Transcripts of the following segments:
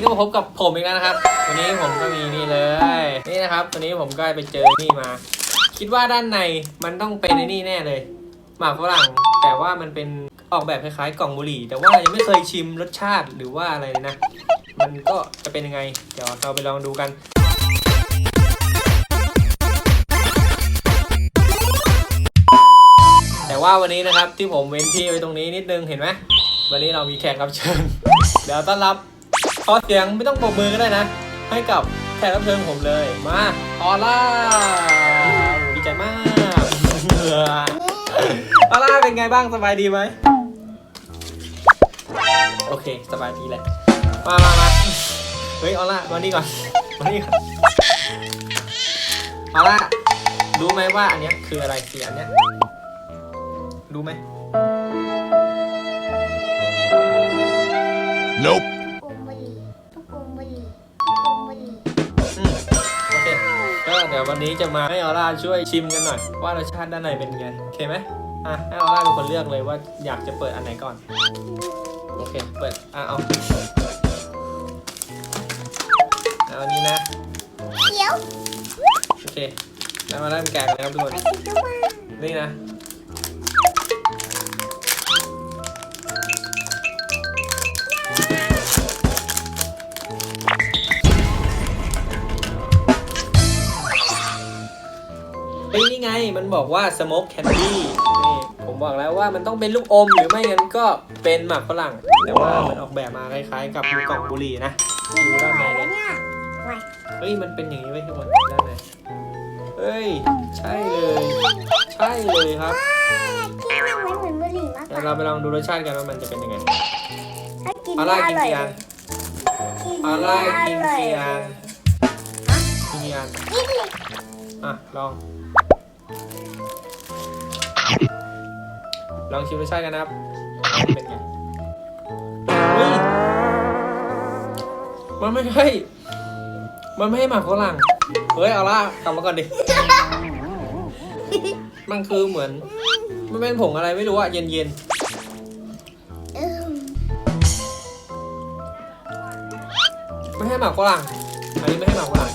นี้ก็มาพบกับผมอีกแล้วนะครับ วันนี้ผมก็มีนี่เลย นี่นะครับวันนี้ผมก็ไปเจอนี่มา คิดว่าด้านในมันต้องเป็นในนี่แน่เลย หมากฝรั่ง แต่ว่ามันเป็นออกแบบคล้ายๆกล่องบุหรี่ แต่ว่ายังไม่เคยชิมรสชาติหรือว่าอะไรเลยนะ มันก็จะเป็นยังไง เดี๋ยวเราไปลองดูกันแต่ว่าวันนี้นะครับที่ผมเว้นที่ไว้ตรงนี้นิดนึงเห็นไหมวันนี้เรามีแขกรับเชิญเดี๋ยวต้อนรับ อเสียงไม่ต้องปรบมือก็ได้นะ ให้กับแขกรับเชิญผมเลย มาออล่าดีใจมากออล่าเป็นไงบ้างสบายดีไหมโอเคสบายดีแหละมามามาเฮ้ยออล่ามานี่ก่อนมานี่ก่อนออล่ารู้ไหมว่าอันเนี้ยคืออะไรเสีอันเนี้ยรู้ไหม Nope. นนี้จะมาให้ออร่าช่วยชิมกันหน่อย ว่ารสชาติด้านในเป็นไงโอเคไหมอะให้ออร่าเป็นคนเลือกเลยว่าอยากจะเปิดอันไหนก่อนโอเคเปิดอะเอาเอาอันนี้นะเขียวโอเคแล้วมาเริ่มแกะกันนะครับทุกคนไปสิจุ๊บมานี่นะ เฮ้ยนี่ไงมันบอกว่า smoke candy นี่ผมบอกแล้วว่ามันต้องเป็นลูกอม หรือไม่งั้นก็เป็นหมากฝรั่ง แต่ว่ามันออกแบบมาคล้ายๆ กับกล่องบุหรี่นะดูด้านในแล้เลวยเนี่ยไว้เฮ้ยมันเป็นอย่างนี้ไว้ทุกคนด้านในเฮ้ยใช่เลย ใช่เลยครับที่มันเหมือนเหมือนบุหรี่มากกเดี๋ยวว่าเราไปลองดูรสชาติกันว่ามันจะเป็นยังไงถ้ากินเอาไม่ล่ะอกินร่อยกี่อันกินเอาไม่ล่ะอกินร่อยกี่เลอัยนกินกี่อันกินเลยอะลอง ลองชิมรสชาติกันนะครับ เป็นไงเฮ้ยมันไม่ใช่มันไม่ให้หมากฝรั่งเฮ้ยเอาละกลับมาก่อนดิ มันคือเหมือน มันเป็นผงอะไรไม่รู้อะเย็นเออๆไม่ให้หมากฝรั่งอันนี้ไม่ให้หมากฝรั่ง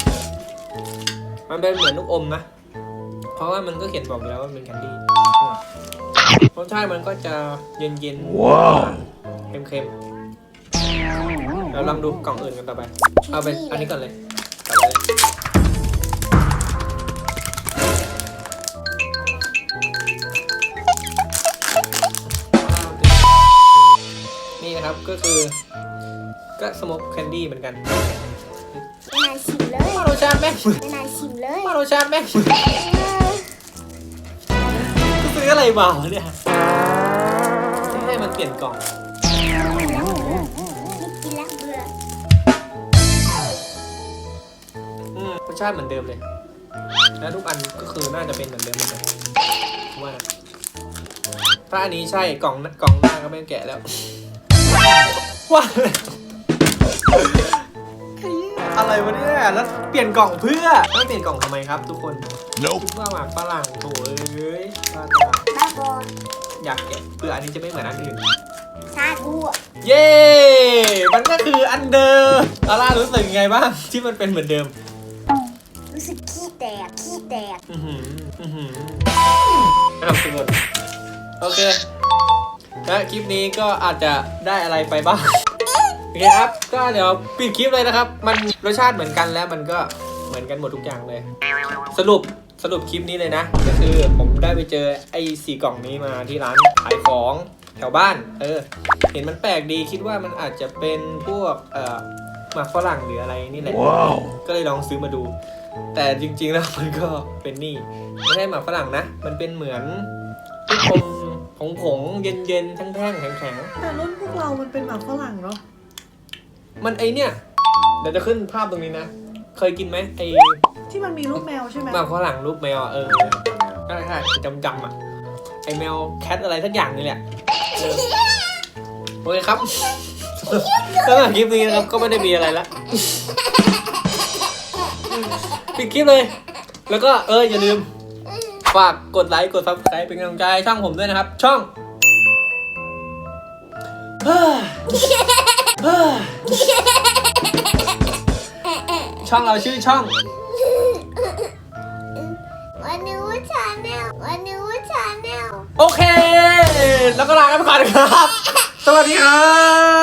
มันเป็นเหมือนลูกอมนะ เพราะว่ามันก็เขียนบอกอยู่แล้วว่ามันเป็นแคนดี้ รสชาติมันก็จะเย็นๆ Wow. เค็มๆเราลองดูกล่องอื่นกันต่อไป เอาไปอันนี้ก่อนเลยต่อไปเลยนี่นะครับก็คือ ก็สโมกแคนดี้เหมือนกันไม่นานชิมเลยว่ารสชาติแม่งเหมือนไม่นานชิมเลยว่ารสชาติแม่งเหมือนเออ ซื้ออะไรมาวะเนี่ยให้มันเปลี่ยนกล่อง กินแล้วเบื่ออืมรสชาติเหมือนเดิมเลย แล้วทุกอันก็คือน่าจะเป็นเหมือนเดิมหมดเลยผมว่านะถ้าอันนี้ใช่กล่องกล่องหน้าก็ไม่แกะแล้วว่าแล้ว อะไรวะเนี่ย แล้วเปลี่ยนกล่องเพื่อไม่เปลี่ยนกล่องทำไมครับ ทุกคน Nope. คิดว่าหมากฝรั่งโถเอ้ยว่าแต่บ้าบออยากแกะเพื่ออันนี้จะไม่เหมือนอันอื่นชาบูอะเย้ มันก็คืออันเดิมอาร่ารู้สึกยังไงบ้างที่มันเป็นเหมือนเดิม รู้สึกขี้แตก ขี้แตก อือหือ อือหือนะครับทุกคนโอเคและคลิปนี้ก็อาจจะได้อะไรไปบ้างโอเคครับ ก็เดี๋ยวปิดคลิปเลยนะครับ มันรสชาติเหมือนกันแล้วมันก็เหมือนกันหมดทุกอย่างเลย สรุปสรุปคลิปนี้เลยนะ ก็คือผมได้ไปเจอไอ้สี่กล่องนี้มาที่ร้านขายของแถวบ้าน เออ เห็นมันแปลกดีคิดว่ามันอาจจะเป็นพวกเอ่อหมากฝรั่งหรืออะไรนี่แหละ Wow. ก็เลยลองซื้อมาดู แต่จริงๆแล้วมันก็เป็นนี่ไม่ใช่หมากฝรั่งนะ มันเป็นเหมือนลูกอมผงผงๆเย็นๆแท่งๆแข็งแต่รุ่นพวกเรามันเป็นหมากฝรั่งเนาะๆ มันไอเนี่ยเดี๋ยวจะขึ้นภาพตรงนี้นะ เคยกินไหมไอที่มันมีรูปแมวใช่ไหมหมากฝรั่งรูปแมวอะเออก็ใช่จำจำๆอะไอแมวแคทอะไรสักอย่างนี่แหละเออโอเคครับสำหรับคลิปนี้นะครับก็ไม่ได้มีอะไรละปิดคลิปเลย แล้วก็เอออย่าลืม ฝากกดไลค์กด subscribe เป็นกำลังใจให้ช่องผมด้วยนะครับ ช่องเฮ้ยเฮ้ย ช่องเราชื่อช่อง วันนี้ว่าชาแนลวันนี้ว่าชาแนลโอเค แล้วก็ลากันไปก่อนนะครับ สวัสดีครับ